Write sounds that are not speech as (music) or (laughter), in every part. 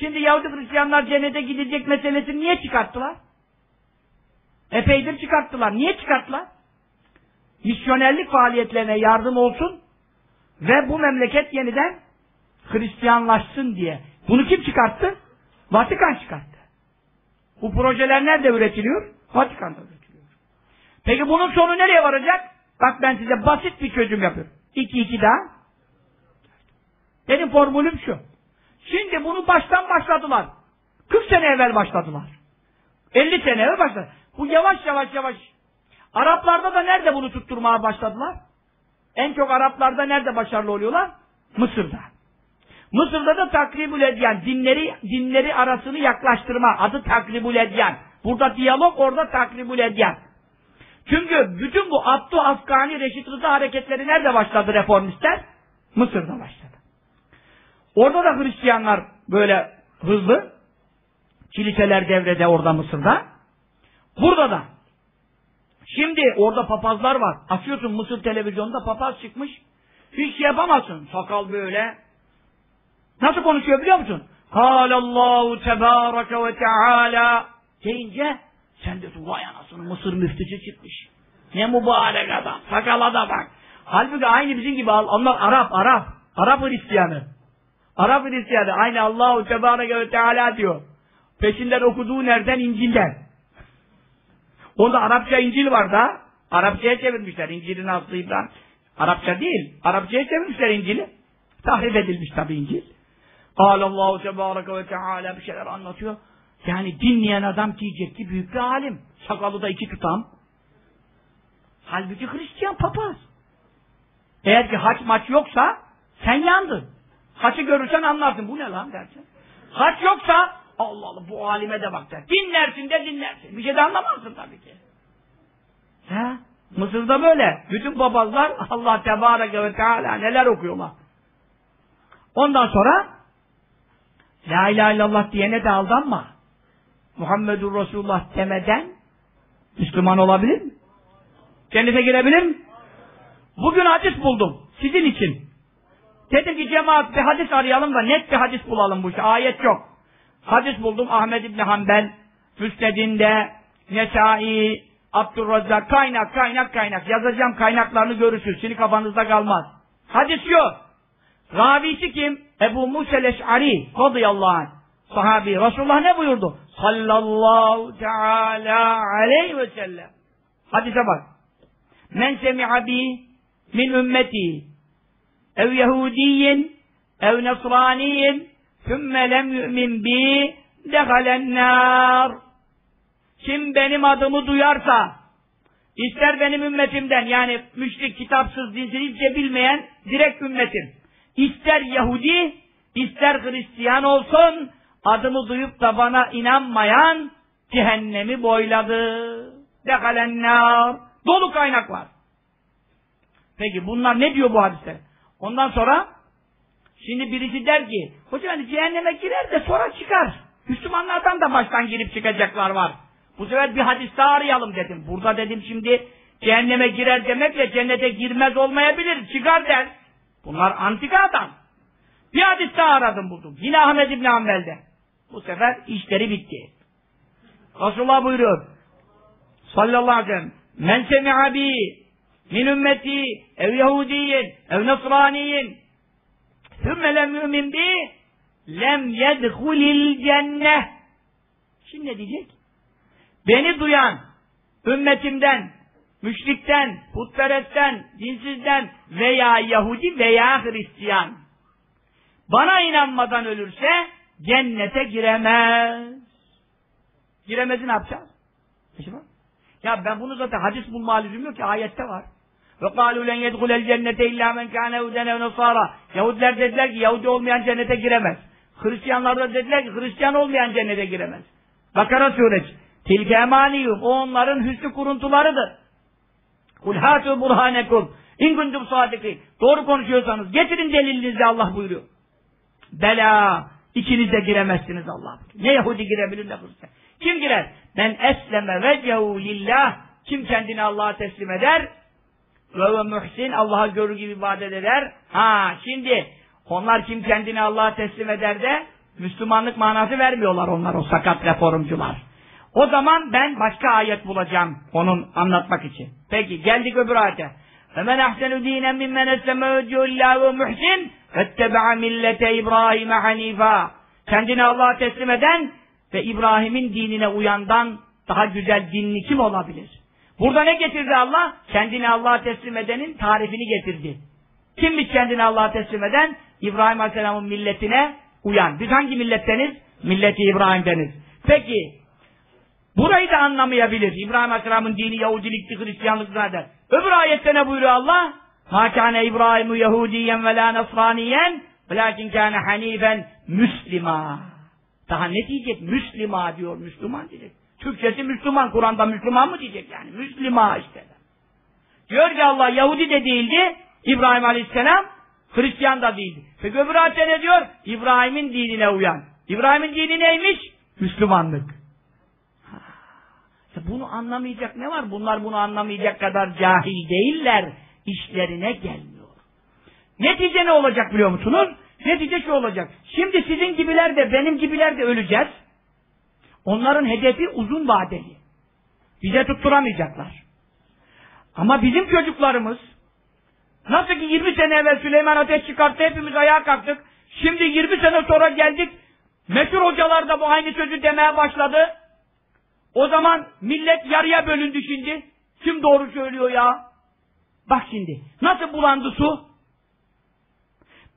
Şimdi Yahudi Hristiyanlar cennete gidecek meselesini niye çıkarttılar? Epeydir çıkarttılar. Niye çıkarttılar? Misyonerlik faaliyetlerine yardım olsun ve bu memleket yeniden Hristiyanlaşsın diye. Bunu kim çıkarttı? Vatikan çıkarttı. Bu projeler nerede üretiliyor? Vatikan'da üretiliyor. Peki bunun sonu nereye varacak? Bak ben size basit bir çözüm yapıyorum. İki iki daha. Benim formülüm şu. Şimdi bunu baştan başladılar. 40 sene evvel başladılar. 50 sene evvel başladı. Bu yavaş yavaş yavaş. Araplarda da nerede bunu tutturmaya başladılar? En çok Araplarda nerede başarılı oluyorlar? Mısır'da. Mısır'da da takribül edyan, dinleri, dinleri arasını yaklaştırma, adı takribül edyan. Burada diyalog, orada takribül edyan. Çünkü bütün bu Abdu Afgani Reşit Rıza hareketleri nerede başladı reformistler? Mısır'da başladı. Orada da Hristiyanlar böyle hızlı. Kiliseler devrede orada Mısır'da. Burada da. Şimdi orada papazlar var. Açıyorsun Mısır televizyonunda papaz çıkmış. Hiç şey yapamazsın. Sakal böyle. Nasıl konuşuyor biliyor musun? Kâlallahu tebâreke ve teâlâ deyince sen diyorsun vay anasını Mısır müftüsü çıkmış. Ne mübarek adam. Sakala da bak. Halbuki aynı bizim gibi onlar Arap, Arap. Arap Hristiyanı. Arap Hristiyanı. Aynı Allahu Tebareke ve Teala diyor. Peşinden okuduğu nereden? İncil'den. Onda Arapça İncil var da. Arapçaya çevirmişler. İncil'in aslı İbrahim. Arapça değil. Arapçaya çevirmişler İncil'i. Tahrip edilmiş tabi İncil. Allahu Tebareke ve Teala bir şeyler anlatıyor. Yani dinleyen adam diyecek ki büyük bir alim. Sakalı da iki tutam. Halbuki Hristiyan papaz. Eğer ki haç maç yoksa sen yandın. Haçı görürsen anlarsın. Bu ne lan dersin. Haç yoksa Allah Allah bu alime de bak der. Dinlersin de dinlersin. Bir şey de anlamazsın tabii ki. He? Mısır'da böyle. Bütün papazlar (laughs) Allah Tebareke ve Teala neler okuyorlar. Ondan sonra La ilahe illallah diyene de aldanma. Muhammedur Resulullah demeden Müslüman olabilir mi? Cennete girebilir mi? Bugün hadis buldum. Sizin için. Dedim ki cemaat bir hadis arayalım da net bir hadis bulalım bu işe. Ayet yok. Hadis buldum Ahmed İbni Hanbel, Müsned'inde, Nesai, Abdurrazzak, kaynak, kaynak, kaynak. Yazacağım kaynaklarını görürsünüz. Şimdi kafanızda kalmaz. Hadis yok. Ravisi kim? Ebu Musel Eş'ari radıyallahu anh. Sahabi. Resulullah ne buyurdu? Sallallahu teala aleyhi ve sellem. Hadise bak. Men semi'a min ümmeti ev Yahudiyin ev Nasraniyin thümme lem yu'min bi dehalen nar. Kim benim adımı duyarsa ister benim ümmetimden yani müşrik, kitapsız, dinsiz hiçbir bilmeyen direkt ümmetim. İster Yahudi, ister Hristiyan olsun adımı duyup da bana inanmayan cehennemi boyladı. Dehalennâr. Dolu kaynak var. Peki bunlar ne diyor bu hadiste? Ondan sonra şimdi birisi der ki hocam hani cehenneme girer de sonra çıkar. Müslümanlardan da baştan girip çıkacaklar var. Bu sefer bir hadis daha arayalım dedim. Burada dedim şimdi cehenneme girer demekle cennete girmez olmayabilir. Çıkar der. Bunlar antika adam. Bir hadis daha aradım buldum. Yine Ahmed İbni Hanbel'de. Bu sefer işleri bitti. Resulullah buyuruyor. Sallallahu aleyhi ve sellem. Men semi'a bi min ümmeti ev Yahudiyin ev Nasraniyin thümme lem yu'min bi lem yedhulil cenneh. Şimdi ne diyecek? Beni duyan ümmetimden, müşrikten, putperestten, dinsizden veya Yahudi veya Hristiyan bana inanmadan ölürse cennete giremez. Giremezi ne yapacağız? Ya ben bunu zaten hadis bulma lüzum yok ki ayette var. Ve kâlû len yedhulel cennete illâ men kâne yehuden ev nasâra. Yahudiler dediler ki Yahudi olmayan cennete giremez. Hristiyanlar da dediler ki Hristiyan olmayan cennete giremez. Bakara suresi. Tilke emaniyum. O onların hüsnü kuruntularıdır. Kul hâtû burhânekum. İn kuntum. Doğru konuşuyorsanız getirin delilinizi Allah buyuruyor. Bela. İkiniz de giremezsiniz Allah. Ne Yahudi girebilir ne Hristiyan. Kim girer? Ben esleme vecehu lillah. Kim kendini Allah'a teslim eder? Ve ve muhsin Allah'a görür gibi ibadet eder. Ha şimdi onlar kim kendini Allah'a teslim eder de Müslümanlık manası vermiyorlar onlar o sakat reformcular. O zaman ben başka ayet bulacağım onun anlatmak için. Peki geldik öbür ayete. فَمَنْ أَحْسَنُ دِينًا مِمَّنْ اَسْلَمَ وَجْهُ اللّٰهُ وَمُحْسِنْ وَاتَّبَعَ مِلَّةَ إِبْرَاهِيمَ حَن۪يفًا Kendini Allah'a teslim eden ve İbrahim'in dinine uyandan daha güzel dinli kim olabilir? Burada ne getirdi Allah? Kendini Allah'a teslim edenin tarifini getirdi. Kimmiş kendini Allah'a teslim eden? İbrahim Aleyhisselam'ın milletine uyan. Biz hangi milletteniz? Milleti İbrahim'deniz. Peki, burayı da anlamayabilir. İbrahim Aleyhisselam'ın dini Yahudilikti, Hristiyanlık zaten. Öbür ayette ne buyuruyor Allah? مَا كَانَ İbrahimu Yahudiyen ve la Nasraniyen وَلَاكِنْ كَانَ حَن۪يفًا Müslima. Daha ne diyecek? Müslima diyor, Müslüman diyecek. Türkçesi Müslüman, Kur'an'da Müslüman mı diyecek yani? Müslima işte. Diyor ki Allah Yahudi de değildi, İbrahim Aleyhisselam Hristiyan da değildi. Peki öbür ne diyor? İbrahim'in dinine uyan. İbrahim'in dini neymiş? Müslümanlık. Ha. Bunu anlamayacak ne var? Bunlar bunu anlamayacak kadar cahil değiller. İşlerine gelmiyor. Netice ne olacak biliyor musunuz? Netice şu olacak. Şimdi sizin gibiler de benim gibiler de öleceğiz. Onların hedefi uzun vadeli. Bize tutturamayacaklar. Ama bizim çocuklarımız nasıl ki 20 sene evvel Süleyman ateş çıkarttı hepimiz ayağa kalktık. Şimdi 20 sene sonra geldik. Meşhur hocalar da bu aynı sözü demeye başladı. O zaman millet yarıya bölündü şimdi. Kim doğru söylüyor ya? Bak şimdi. Nasıl bulandı su?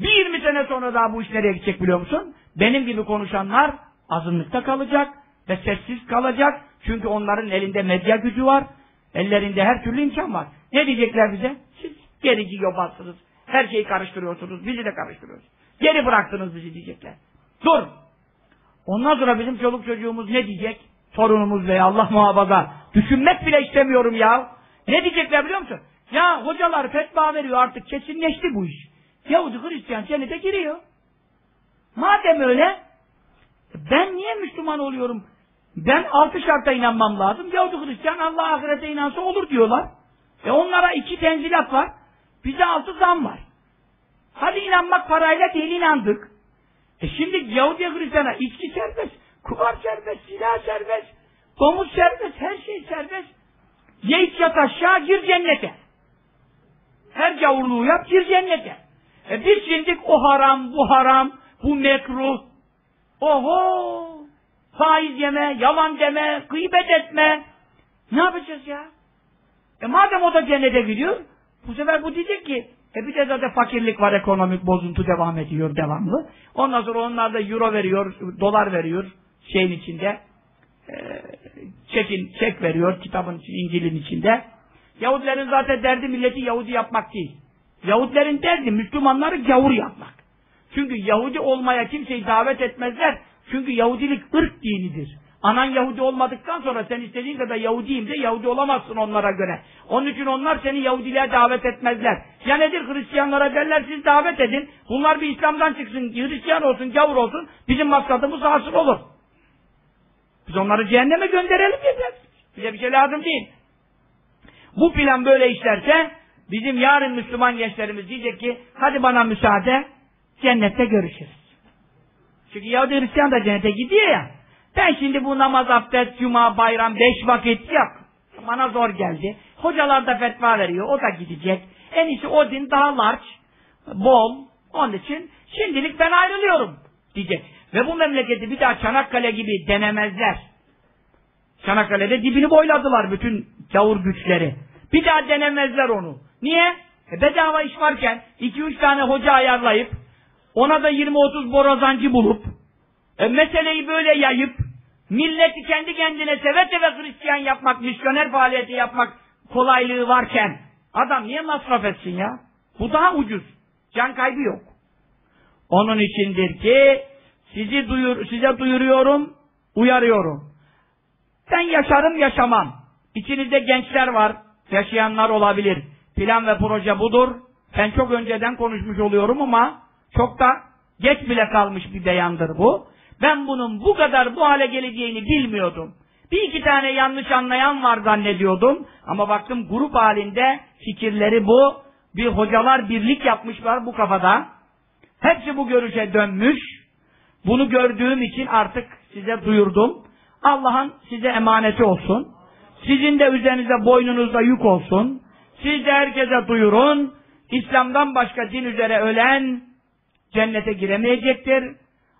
Bir 20 sene sonra daha bu iş nereye gidecek biliyor musun? Benim gibi konuşanlar azınlıkta kalacak ve sessiz kalacak. Çünkü onların elinde medya gücü var. Ellerinde her türlü imkan var. Ne diyecekler bize? Siz gerici yobazsınız. Her şeyi karıştırıyorsunuz. Bizi de karıştırıyorsunuz. Geri bıraktınız bizi diyecekler. Dur. Ondan sonra bizim çoluk çocuğumuz ne diyecek? Torunumuz veya Allah muhafaza. Düşünmek bile istemiyorum ya. Ne diyecekler biliyor musun? Ya hocalar fetva veriyor artık kesinleşti bu iş. Yahudi Hristiyan cennete giriyor. Madem öyle ben niye Müslüman oluyorum? Ben altı şarta inanmam lazım. Yahudi Hristiyan Allah ahirete inansa olur diyorlar. E onlara iki tenzilat var. Bize altı zam var. Hadi inanmak parayla değil inandık. E şimdi Yahudi Hristiyan'a içki serbest, kumar serbest, silah serbest, domuz serbest, her şey serbest. Ye iç yat aşağı gir cennete. Her gavurluğu yap gir cennete. E biz şimdi o haram, bu haram, bu mekruh. Oho! Faiz yeme, yalan deme, gıybet etme. Ne yapacağız ya? E madem o da cennete gidiyor, bu sefer bu diyecek ki, e bir de zaten fakirlik var, ekonomik bozuntu devam ediyor devamlı. Ondan sonra onlar da euro veriyor, dolar veriyor şeyin içinde. E, çekin, çek veriyor kitabın, İncil'in içinde. Yahudilerin zaten derdi milleti Yahudi yapmak değil. Yahudilerin derdi Müslümanları gavur yapmak. Çünkü Yahudi olmaya kimseyi davet etmezler. Çünkü Yahudilik ırk dinidir. Anan Yahudi olmadıktan sonra sen istediğin kadar Yahudiyim de Yahudi olamazsın onlara göre. Onun için onlar seni Yahudiliğe davet etmezler. Ya nedir Hristiyanlara derler siz davet edin. Bunlar bir İslam'dan çıksın, Hristiyan olsun, gavur olsun. Bizim maksadımız hasıl olur. Biz onları cehenneme gönderelim yeter. Bize bir şey lazım değil. Bu plan böyle işlerse bizim yarın Müslüman gençlerimiz diyecek ki hadi bana müsaade cennette görüşürüz. Çünkü Yahudi Hristiyan da cennete gidiyor ya. Ben şimdi bu namaz, abdest, cuma, bayram, beş vakit yok. Bana zor geldi. Hocalar da fetva veriyor. O da gidecek. En iyisi o din daha large, bol. Onun için şimdilik ben ayrılıyorum diyecek. Ve bu memleketi bir daha Çanakkale gibi denemezler. Çanakkale'de dibini boyladılar bütün gavur güçleri. Bir daha denemezler onu. Niye? E bedava iş varken iki üç tane hoca ayarlayıp ona da 20-30 borazancı bulup e, meseleyi böyle yayıp milleti kendi kendine seve seve Hristiyan yapmak, misyoner faaliyeti yapmak kolaylığı varken adam niye masraf etsin ya? Bu daha ucuz. Can kaybı yok. Onun içindir ki sizi duyur, size duyuruyorum, uyarıyorum. Ben yaşarım yaşamam. İçinizde gençler var, yaşayanlar olabilir. Plan ve proje budur. Ben çok önceden konuşmuş oluyorum ama çok da geç bile kalmış bir beyandır bu. Ben bunun bu kadar bu hale geleceğini bilmiyordum. Bir iki tane yanlış anlayan var zannediyordum. Ama baktım grup halinde fikirleri bu. Bir hocalar birlik yapmışlar bu kafada. Hepsi bu görüşe dönmüş. Bunu gördüğüm için artık size duyurdum. Allah'ın size emaneti olsun. Sizin de üzerinize boynunuzda yük olsun. Siz de herkese duyurun. İslam'dan başka din üzere ölen cennete giremeyecektir.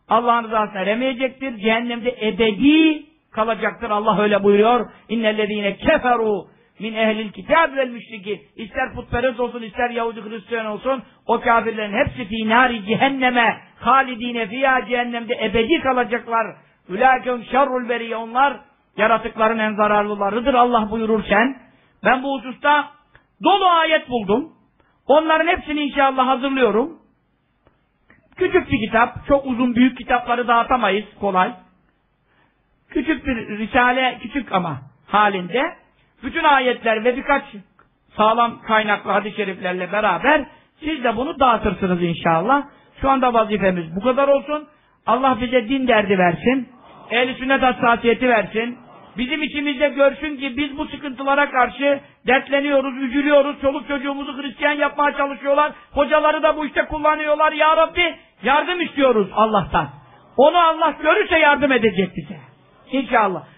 Allah'ın rızasına eremeyecektir. Cehennemde ebedi kalacaktır. Allah öyle buyuruyor. İnnellezîne keferu min ehlil kitab vel müşriki. İster putperest olsun, ister Yahudi Hristiyan olsun, o kafirlerin hepsi fî nâri cehenneme halidine fiyâ cehennemde ebedi kalacaklar. Ülâkehum şerrul beriye onlar yaratıkların en zararlılarıdır Allah buyururken ben bu hususta dolu ayet buldum. Onların hepsini inşallah hazırlıyorum. Küçük bir kitap, çok uzun büyük kitapları dağıtamayız kolay. Küçük bir risale, küçük ama halinde bütün ayetler ve birkaç sağlam kaynaklı hadis-i şeriflerle beraber siz de bunu dağıtırsınız inşallah. Şu anda vazifemiz bu kadar olsun. Allah bize din derdi versin. Ehl-i sünnet hassasiyeti versin. Bizim içimizde görsün ki biz bu sıkıntılara karşı dertleniyoruz, üzülüyoruz. Çoluk çocuğumuzu Hristiyan yapmaya çalışıyorlar. Hocaları da bu işte kullanıyorlar. Ya Rabbi yardım istiyoruz Allah'tan. Onu Allah görürse yardım edecek bize. İnşallah.